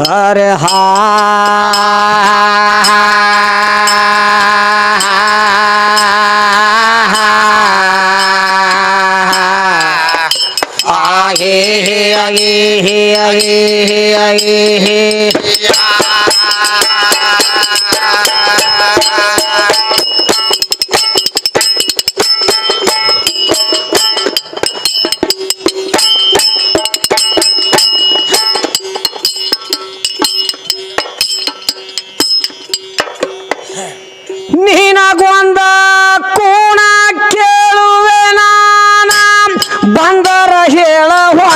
ಹರೆ ಹಾ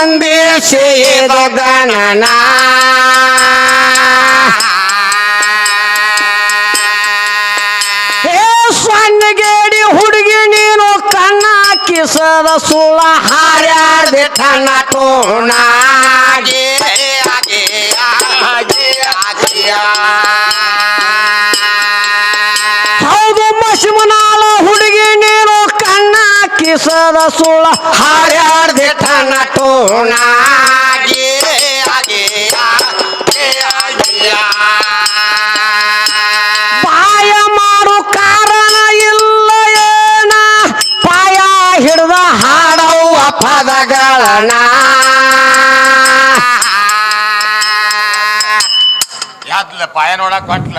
ಒಂದೇ ಹೇ ಸಣ್ಣಗೇಡಿ ಹುಡುಗಿ ನೀನು ಕಣ್ಣ ಕಿಸದ ಸುಳ್ಳ ಹಾರ್ಯಾದೆ ಕಣ್ಣ ತೋಣ ಹೌದು ಕಿಸದ ಸುಳ ಕಣ್ಣ ತೋಣ ಪಾಯ ಮಾಡು ಕಾರಣ ಇಲ್ಲ ಏನ? ಪಾಯ ಹಿಡ್ದ ಹಾಡವು ಪದಗಳನ ಯಾದ್ಲ ಪಾಯ ನೋಡಕ್ ಪಾಯ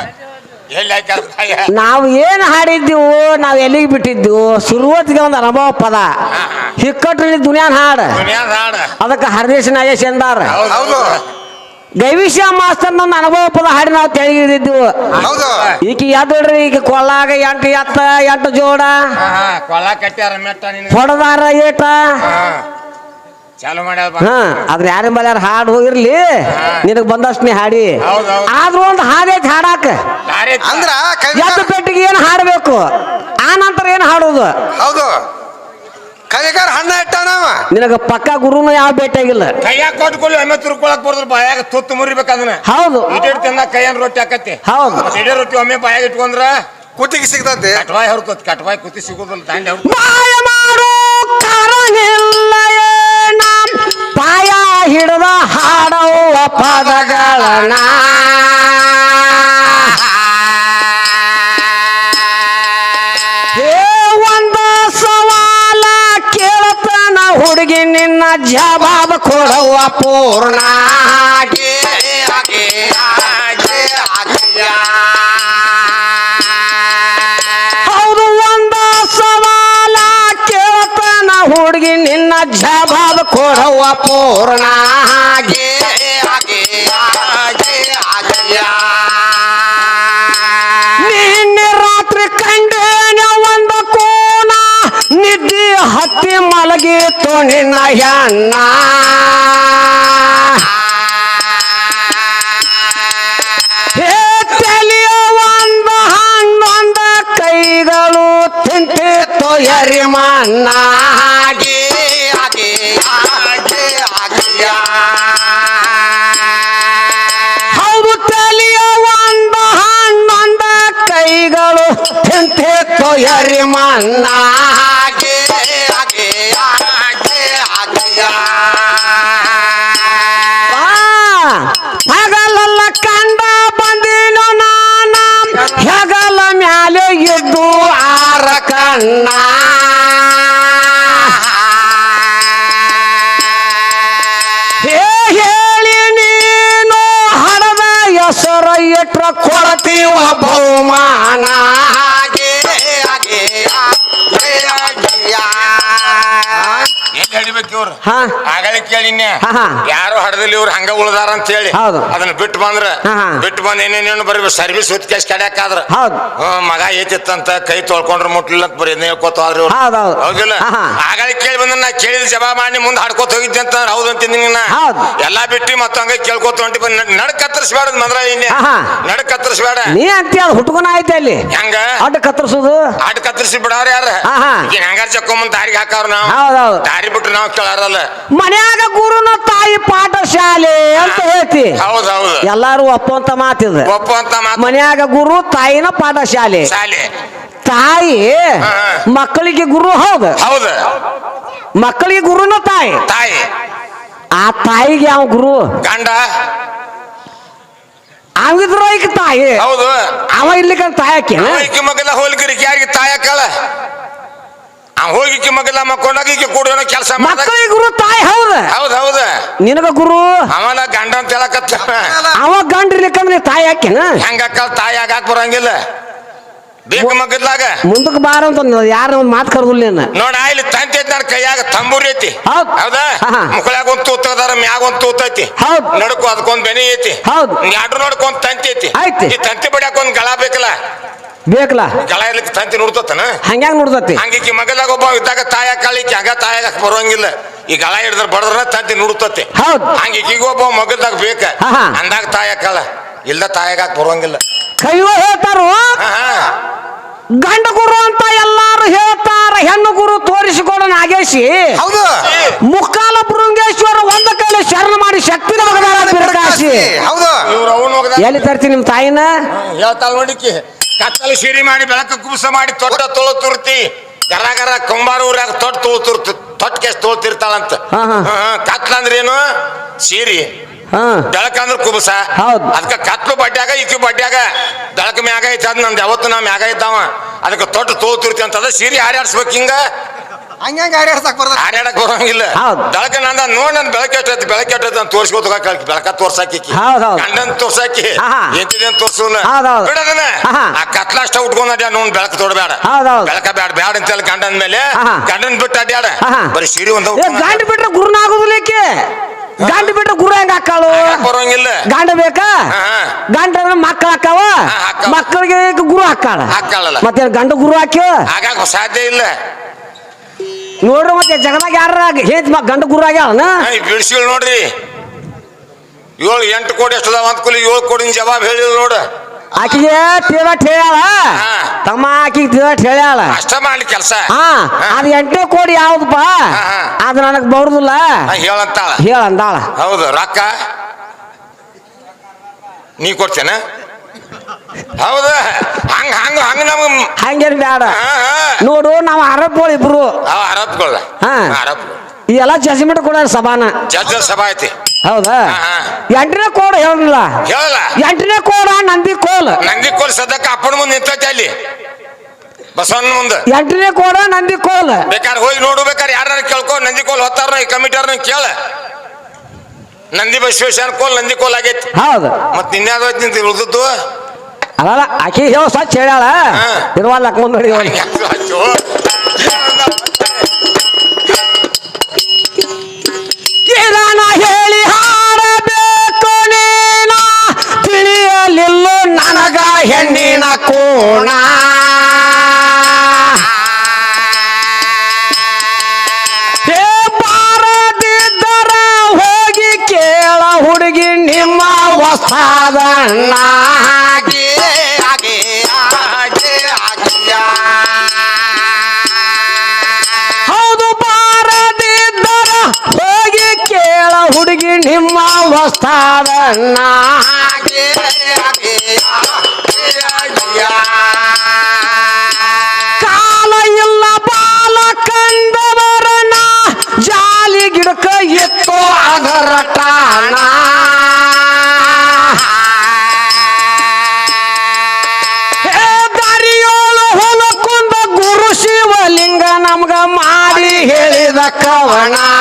ನಾವು ಏನು ಹಾಡಿದ್ದೀವು ನಾವು ಎಲ್ಲಿಗೆ ಬಿಟ್ಟಿದ್ದು ಶುರುವತ್ತಿಗೆ ಒಂದು ಅನುಭವ ಪದ. ಹಿಕ್ಕಟ್ರಿ ದುನಿಯಾನ್ ಹಾಡು. ಅದಕ್ಕೆ ಹರದೇಶ್ ನಾಗೇಶ್ ಎಂದಾರ. ಹೌದು ಗೈವಿಷ್ಯ ಮಾಸ್ತರ್ ಒಂದು ಅನುಭವ ಪದ ಹಾಡಿ ನಾವು ತೆಳಗಿದ್ದಿದ್ದೆವು ಹೌದು. ಈಗ ಯಾವ್ದ್ರಿ ಈಗ ಕೊಳ್ಳಾಗ ಎಂಟು ಎತ್ತ ಎಂಟು ಜೋಡ. ಹೊಡೆದಾರ ಏಟ. ಹಾ ಅದ್ರ ಯಾರ ಮೇಲೆ ಹಾಡು ಹೋಗಿರ್ಲಿ ನಿನಗ್ ಬಂದಷ್ಟು ನೀ ಹಾಡಿ. ಆದ್ರೂ ಒಂದು ಹಾಡೈತಿ ಹಾಡಾಕ? ಅಂದ್ರ ಎದ್ದು ಪೆಟ್ಟಿಗೆ ಏನು ಹಾಡಬೇಕು? ಆ ನಂತರ ಏನು ಹಾಡೋದು? ಹೌದು. ಕವಿಕಾರ ಹಣ್ಣ ಇಟ್ಟಾನವ ನಿನಗ ಪಕ್ಕ ಗುರುನು ಯಾವ ಭೇಟಿಯಾಗಿಲ್ಲ ಕೈಯಾಗ ಕೊಟ್ಕೊಳ್ಳಿ ಒಮ್ಮೆ ತುರ್ಕೊಳಕ್ ಬರ್ದ್ರ ಬಾಯಾಗ ತುತ್ತು ಮುರಿಬೇಕು ಅದನ್ನ. ಹೌದು. ಇಟ್ಟಿಟ್ಟು ತಿನ್ನ ಕೈಯನ್ ರೊಟ್ಟಿ ಹಾಕತ್ತೆ. ಹೌದು. ಮತ್ತೆ ರೊಟ್ಟಿ ಒಮ್ಮೆ ಬಾಯಾಗ ಇಟ್ಕೊಂಡ್ರ ಕುತ್ತಿಗೆ ಸಿಗ್ತದೆ ಕಟ್ವಾಯ್ ಹೊರ್ತತ್ ಕಟ್ವಾಯ್ ಕುತ್ತಿ ಸಿಗೋದಲ್ಲ ದಾಂಡಿ ಮಾಡು ಪಾಯ ಹಿಡಿದ ಹಾಡವ ಪದಗಳನ್ನ. ಒಂದು ಒಂದ ಸವಾಲ ಕೇಳತನ ಹುಡುಗಿ ನಿನ್ನ ಜವಾಬ ಕೊಡುವ ಪೂರ್ಣ ಜವಾಬ ಕೊಡುವ ಪೂರ್ಣ ನಿನ್ನೆ ರಾತ್ರಿ ಕಂಡೇನ ಒಂದ ಕೋಣ ನಿದ್ದೆ ಹತ್ತಿ ಮಲಗಿತ್ತು ನಿನ್ನ ಹೆಣ್ಣ. ಹೇ ತಿಂತಿತ್ತು ಎರಿಮಣ್ಣ ಹಗಲಲ್ಲ ಕಂಡ ಬಂದಿನ ನಾನ. ಹೆಗಲ ಮ್ಯಾಲೆ ಇದ್ದು ಆರ ಕಣ್ಣ. ಕೊಡ್ತೀವ ಬಹುಮಾನ. ಹಿಡಿಬೇಕು ಇವ್ರು ಹಾ ಆಗಲೇ ಹಾ, ಹಾ. ಯಾರು ಹಡದಲ್ಲಿ ಇವ್ರು ಹಂಗ ಉಳ್ದಾರ ಅಂತ ಹೇಳಿ ಹೌದು. ಅದನ್ನ ಬಿಟ್ಟು ಬಂದ್ರ ಹಾ, ಹಾ. ಬಿಟ್ಟು ಬಂದ್ ಏನೇನೇನು ಬರೀ ಸರ್ವಿಸ್ ಕೇಸ್ ಕಡ್ಯಾಕಾದ್ರ ಹೌದು. ಹ್ಮ್, ಮಗ ಏತಿತ್ತಂತ ಕೈ ತೊಳ್ಕೊಂಡ್ರ ಮುಟ್ಲಿಲ್ಲ ಅಂತ ಬರೀ ಎದ್ನೇ ಹೇಳ್ಕೊತ ಹೋದ್ರಿ ಇವ್ರು. ಹೌದು, ಹೌದು. ಹೌದಿಲ್ಲ ಹಾ, ಹಾ. ಆಗಲೇ ಕೇಳಿ ಬಂದ ನಾ ಕೇಳಿದ ಜವಾಬ್ ಮಾಡಿ ಮುಂದೆ ಹಾಡ್ಕೋತ ಹೋಗಿದ್ದೆ ಅಂತ ಹೌದು ಅಂತೀನಿ ನೀನ ಹೌದು. ಎಲ್ಲಾ ಬಿಟ್ಟು ಮತ್ತ ಹಂಗ ಕೇಳ್ಕೊತ ಹೊಂಟಿ ಬಂದ್ ನಡ್ ಕತ್ತರಿಸ್ಬೇಡ ಮಂದ್ರ ಇನ್ನೇ ಹಾ, ಹಾ. ಕತ್ತರಿಸ್ಬೇಡ ನೀ ಅಂತೀಯ ಅದು ಹುಟ್ಕೊನ ಐತೆ ಅಲ್ಲಿ ಹೆಂಗ ಅಡ್ಡ ಕತ್ತರಿಸೋದು ಆಟ ಕತ್ತರಿಸಿ ಬಿಡವ್ರ ಯಾರ ಹಾ, ಹಾ. ಈಗ ಹೆಂಗಾರ ಚಕ್ಕೊಂಬಂದ್ ದಾರಿಗೆ ಹಾಕವ್ರ ನಾವು ದಾರಿ ಬಿಟ್ಟು ನಾವು ಕೇಳಾರಲ್ಲ ಮನ್ಯಾಗ ಗುರುನ ತಾಯಿ ಪಾಠಶಾಲೆ ಅಂತ ಹೇಳ್ತಿ. ಹೌದ್ ಹೌದು. ಎಲ್ಲಾರು ಒಪ್ಪಂತ ಮಾತಿದ ಒಪ್ಪಂತ ಮಾತು. ಮನ್ಯಾಗ ಗುರು ತಾಯಿನ ಪಾಠಶಾಲೆ. ಶಾಲೆ. ತಾಯಿ ಹಾ. ಮಕ್ಕಳಿಗೆ ಗುರು ಹೌದು. ಹೌದು. ಮಕ್ಕಳಿಗೆ ಗುರುನ ತಾಯಿ. ತಾಯಿ. ಆ ತಾಯಿಗೆ ಯಾವ ಗುರು? ಗಂಡ. ಅವಿದ್ರ ಈಗ ತಾಯಿ. ಹೌದು. ಅವ ಇಲ್ಲಿಕಂತ ತಾಯಕ್ಕೆ ಅವ ಈಕಿ ಮಗಲ ಹೋಲ್ಗಿರಿ ಯಾರಿಗೆ ತಾಯಕ್ಕಳ ಹೋಗಿಕ್ಕಿ ಮಗಲ ಮಕ್ಕೊಂಡಾಗ ಈಕೆ ಕೂಡ ಕೆಲಸ ಮಾಡ ಮಕ್ಕಳಿಗೆ ಗುರು ತಾಯಿ ಹೌದ? ಹೌದ್ ಹೌದ. ನಿನಗ ಗುರು? ಅವನ ಗಂಡ ಅಂತ ಹೇಳಕತ್ತ ಅವ ಗಂಡ ಇರ್ಲಿಕ್ಕಂದ್ರೆ ತಾಯಿ ಹಾಕಿನ ಹೆಂಗಕ್ಕಳ ತಾಯಿ ಆಗಾಕ ಬರಂಗಿಲ್ಲ. ಬೇಕು ಮಗದ್ಲಾಗ. ಮುಂದಕ್ಕೆ ಬಾರ ಅಂತ ಯಾರ ಒಂದು ಮಾತು ಕರೆದಿಲ್ಲ ನೋಡ ಇಲ್ಲಿ ತಂತಿ ಐತಿ ನನ್ನ ಕೈಯಾಗ ತಂಬೂರಿ ಐತಿ. ಹೌದ್. ಹೌದಾ? ಆಹಾ. ಮುಕ್ಕಳಾಗ ಒಂದ್ ತೂತ ಅದಾರ ಮ್ಯಾಗ ಒಂದ್ ತೂತ ಐತಿ. ಹೌದ್. ನಡ್ಕೊ ಅದಕ್ಕೊಂದ್ ಬೆನಿ ಐತಿ. ಹೌದ್. ಯಾಡ್ರು ನೋಡ್ಕೊಂಡ್ ತಂತಿ ಐತಿ. ಐತಿ. ಈ ತಂತಿ ಬಡಿಯಾಕ ಒಂದ್ಗಳ ಬೇಕಲ್ಲ. ಬೇಕಲ್ಲ? ಗಳ ಇರ್ಲಿಕ್ಕೆ ತಂತಿ ನೋಡ್ತತನ ಹಂಗ್ಯಾಂಗ ನೋಡ್ತತಿ ಹಂಗಿಕ್ಕಿ ಮಗಲಾಗ ಒಬ್ಬ ಇದ್ದಾಗ ತಾಯ ಕಾಳಿಕ್ಕಿ ಹಂಗ ತಾಯಾಗ ಬರೋಂಗಿಲ್ಲ ಈ ಗಳ ಹಿಡಿದ್ರ ಬಡದ್ರ ತಂತಿ ನುಡ್ತತಿ ಹೌದು. ಹಂಗಿಕ್ಕೀಗ ಒಬ್ಬ ಮಗದಾಗ ಬೇಕ. ಆಹಾ. ಅಂದಾಗ ತಾಯ ಕಾಳ ಇಲ್ಲ ತಾಯಾಗ ಬರೋಂಗಿಲ್ಲ ಕೈವ ಹೇಳ್ತಾರು? ಗಂಡ ಗುರು ಅಂತ ಎಲ್ಲಾರು ಹೇಳ್ತಾರ ಹೆಣ್ಣು ಗುರು ತೋರಿಸಿಕೊಡ ನಾಗೇಶಿ. ಹೌದು. ಮುಕ್ಕಾಲ ಬೃಂಗೇಶ್ವರ ಒಂದ ಕೈಲಿ ಶರಣ ಮಾಡಿ ಶಕ್ತಿ ಹೌದು. ಇವ್ರು ಅವನು ಹೋಗದ ಎಲ್ಲಿ ತರ್ತೀನಿ ನಿಮ್ ತಾಯಿನ? ಹೇಳ್ತಾಳ ನೋಡಿಕಿ ಕತ್ತಲು ಸಿರಿ ಮಾಡಿ ಬೆಳಕ ಕುಬಸ ಮಾಡಿ ತೊಟ್ಟ ತೊಳ ತುರ್ತಿ ಗರ ಗರ ಕುಂಬಾರ ಊರಾಗ ತೊಟ್ಟ ತೊಳ ತುರ್ತಿ ತೊಟ್ಟ ಕೆಸ್ ತೊಳ್ತಿರ್ತಾಳಂತ. ಹಾ, ಹಾ. ಕತ್ಲ ಅಂದ್ರೆ ಏನು? ಸೀರಿ. ಹಾ. ಬೆಳಕಂದ್ರ ಕುಬಸ. ಹೌದ್. ಅದಕ್ಕ ಕತ್ಲು ಬಡ್ಡ್ಯಾಗ ಇಕ್ಕಿ ಬಡ್ಡ್ಯಾಗ ಬೆಳಕ ಮ್ಯಾಗ ಐತೆ ಅದ್ ನಂದು ಯಾವತ್ತು ನಾ ಮ್ಯಾಗ ಇದ್ದಾವ. ಅದಕ್ಕೆ ತೊಟ್ಟು ತೊಳ್ತಿರ್ತಿ ಅಂತದ ಸೀರಿ ಹಾರ್ಯಾಡ್ಸ್ಬೇಕು ಹಿಂಗ. ಹಂಗಂಗ ಆಡ್ಯಾಡ್ಸಕ್ ಬರ್ತದ ಹಾರ್ಯಾಡಕ್ ಬರೋಂಗಿಲ್ಲ. ಹೌದ್. ಬೆಳಕ ನಂದ ನೋಡ್ ನನ್ ಬೆಳಕ ಎಷ್ಟೈತಿ ಬೆಳಕ ಎಷ್ಟೈತಿ ಅಂತ ತೋರ್ಸ್ಕೊತ ಬೆಳಕ ತೋರ್ಸಾಕಿ ಹೌದ್ ಹೌದ್. ಗಂಡನ್ ತೋರ್ಸಾಕಿ. ಹಾ, ಎಂತಿದೆ ಅಂತ ತೋರ್ಸುನ. ಹೌದ್ ಹೌದ್. ಬಿಡದನ ಆಹಾ. ಆ ಕತ್ಲ ಅಷ್ಟ ಉಟ್ಕೊಂಡ್ ಅಡ್ಯಾಡ ನೋಡ್ ಬೆಳಕ ತೋಡ್ಬೇಡ ಹೌದ್ ಹೌದ್. ಬೆಳಕ ಬ್ಯಾಡ ಬ್ಯಾಡ ಅಂತ ಹೇಳಿ ಗಂಡನ ಮೇಲೆ ಹಾ ಗಂಡನ್ ಬಿಟ್ಟು ಅಡ್ಯಾಡ. ಹಾ ಬರೀ ಸೀರೆ ಒಂದ ಏ ಗಂಡ ಬಿಟ್ರೆ ಗುರುನ ಆಗುದಿಲ್ಲಕ್ಕೆ ಗಂಡ ಬಿಟ್ರೆ ಗುರು ಹೆಂಗ ಹಾಕಾಳು ಬರೋಂಗಿಲ್ಲ. ಗಂಡ ಬೇಕಾ? ಹಾ, ಹಾ. ಗಂಡ ಮಕ್ಕಳು ಹಾಕಾವ ಹಾ, ಹಾಕಾವ. ಮಕ್ಕಳಿಗೆ ಗುರು ಹಾಕಾಳ ಹಾಕಾಳಲ್ಲ. ಮತ್ತೆ ಗಂಡ ಗುರು ಹಾಕ್ಯ? ಆಗಾಕ ಸಾಧ್ಯ ಇಲ್ಲ. ನೋಡ್ರಿ ಮತ್ತೆ ಜಗದಾಗ ಯಾರ ಹೇತ್ ಗಂಡ ಗುರು ಆಗ್ಯಾಳನ? ಬಿಡಿಸಿಗಳು ನೋಡ್ರಿ. ಏಳು ಎಂಟು ಕೋಟಿ ಎಷ್ಟು ಅದಾವ ಅಂತ ಕೂಲಿ ಏಳು ಕೋಟಿ ಜವಾಬ್ ಹೇಳಿಲ್ಲ ನೋಡು. ಆಕಿಗೆ ತಿಳಟ್ ಹೇಳ್ಯಾಳ. ತಮ್ಮ ಆಕಿಗೆ ತಿಳಟ್ ಹೇಳ್ಯಾಳ? ಅಷ್ಟ ಮಾಡ್ಲಿ ಕೆಲಸ. ಹಾ ಅದ್ ಎಂಟು ಕೋಡಿ ಯಾವ್ದಪ್ಪ? ಅದ್ ನನಗ್ ಬರುದಿಲ್ಲ. ಹೇಳಂತಾಳ. ಹೇಳ ಹೌದು ರೊಕ್ಕ. ನೀ ಕೊಡ್ತೇನ? ಹಂಗ ಹಂಗೇನ್ ಹಾ, ಹಾ. ನೋಡು ನಾವು ಅರಬ್ಗಳು ಇಬ್ರು. ಅವ ಅರಬ್ ಹಾ. ಆರೋಪ್ಗಳು ಈ ಎಲ್ಲ ಜಜ್ಮೆಂಟ್ ಕೂಡ ಸಭಾನ. ಜಜ್ ಸಭಾ ಐತಿ. ಹೌದಾ. ಎಂಟನೇ ಕೋಡ್ ಹೇಳಿಲ್ಲ ಹೇಳಲ್ಲ. ಎಂಟನೇ ಕೋಡ ನಂದಿ ಕೋಲ್. ನಂದಿ ಕೋಲ್ ಸದ್ಯಕ್ಕೆ ಅಪ್ಪನ ಮುಂದೆ ನಿಂತೈತೆ ಅಲ್ಲಿ. ಬಸವಣ್ಣ ಮುಂದೆ. ಎಂಟನೇ ಕೋಡ ನಂದಿ ಕೋಲ್. ಬೇಕಾದ್ರೆ ಹೋಗಿ ನೋಡು ಬೇಕಾದ್ರೆ ಯಾರು ಕೇಳ್ಕೊ ನಂದಿ ಕೋಲ್ ಹೊತ್ತಾರ ಈ ಕಮಿಟಿಯವ್ರನ್ನ ಕೇಳ. ನಂದಿ ಬಸವೇಶ್ವರ ಕೋಲ್ ನಂದಿ ಕೋಲ್ ಆಗೈತಿ. ಹೌದು. ಮತ್ತೆ ನಿನ್ನೆ ನಿಂತ ಉಳ್ದದ್ದು ಅಲ್ಲ ಆಕಿ ಹೇಳ ಸ್ವಚ್ಛ ಹೇಳ್ಯಾಳ. ಇರುವಲ್ಲ ಹಾಕೊಂಡ್ ನೋಡಿ ಅವ್ನಿಗೆ. ಕಿರಣ ಹೇಳಿ ಹಾಡಬೇಕು ನೀನ. ತಿಳಿಯಲಿಲ್ಲ ನನಗ ಹೆಣ್ಣಿನ ಕೋಣ. ಹೇ ಬಾರದಿದ್ದರ ಹೋಗಿ ಕೇಳ ಹುಡುಗಿ ನಿಮ್ಮ ಹೊಸಾದಣ್ಣ. ಹೊಲಕುಂದ ಗುರು